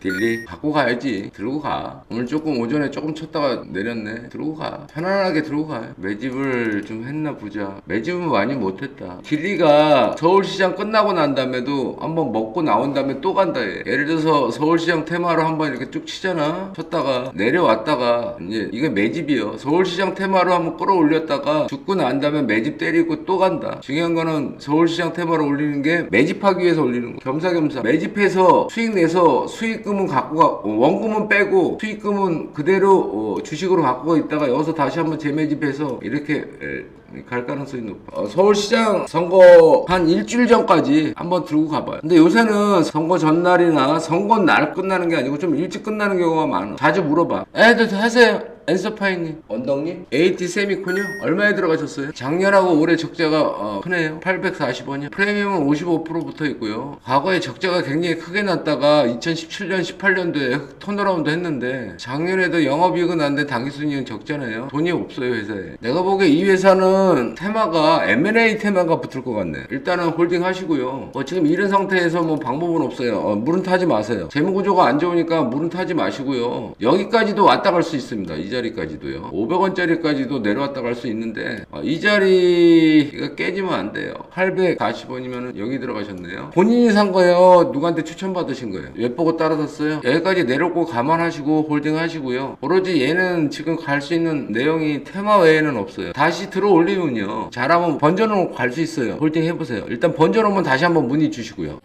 딜리 갖고 가야지. 들고 가. 오늘 조금 오전에 조금 쳤다가 내렸네. 들고 가. 편안하게 들고 가. 매집을 좀 했나 보자. 매집은 많이 못했다. 딜리가 서울시장 끝나고 난 다음에도 한번 먹고 나온 다음에 또 간다 얘. 예를 들어서 서울시장 테마로 한번 이렇게 쭉 치잖아. 쳤다가 내려왔다가 이제 이게 매집이요. 서울시장 테마로 한번 끌어올렸다가 죽고 난 다음에 매집 때리고 또 간다. 중요한 거는 서울시장 테마로 올리는 게 매집하기 위해서 올리는 거. 겸사겸사. 매집해서 수익 내서 수익금 은 갖고 가 어, 원금은 빼고 수익금은 그대로 어, 주식으로 갖고 있다가 여기서 다시 한번 재매집해서 이렇게 에, 갈 가능성이 높아 어, 서울시장 선거 한 일주일 전까지 한번 들고 가봐요 근데 요새는 선거 전날이나 선거 날 끝나는 게 아니고 좀 일찍 끝나는 경우가 많아 자주 물어봐 애들 하세요 엔서파이님, 언덕님, AT 세미콘이요? 얼마에 들어가셨어요? 작년하고 올해 적자가 어, 크네요. 840원이요. 프리미엄은 55% 붙어 있고요. 과거에 적자가 굉장히 크게 났다가 2017년, 18년도에 턴어라운드 했는데 작년에도 영업이익은 난데 당기순이익은 적잖아요. 돈이 없어요 회사에. 내가 보기에 이 회사는 테마가 M&A 테마가 붙을 것 같네. 일단은 홀딩 하시고요. 어, 지금 이런 상태에서 뭐 방법은 없어요. 어, 물은 타지 마세요. 재무 구조가 안 좋으니까 물은 타지 마시고요. 여기까지도 왔다 갈 수 있습니다. 이 자리까지도요. 500원짜리까지도 내려왔다 갈 수 있는데 어, 이 자리가 깨지면 안 돼요. 840원이면 여기 들어가셨네요. 본인이 산 거예요. 누구한테 추천받으신 거예요. 왜 보고 따라샀어요? 여기까지 내려오고 감안하시고 홀딩 하시고요. 오로지 얘는 지금 갈 수 있는 내용이 테마 외에는 없어요. 다시 들어 올 리면요. 잘하면 번져놓고 갈 수 있어요. 홀딩 해보세요. 일단 번져놓으면 다시 한번 문의 주시고요.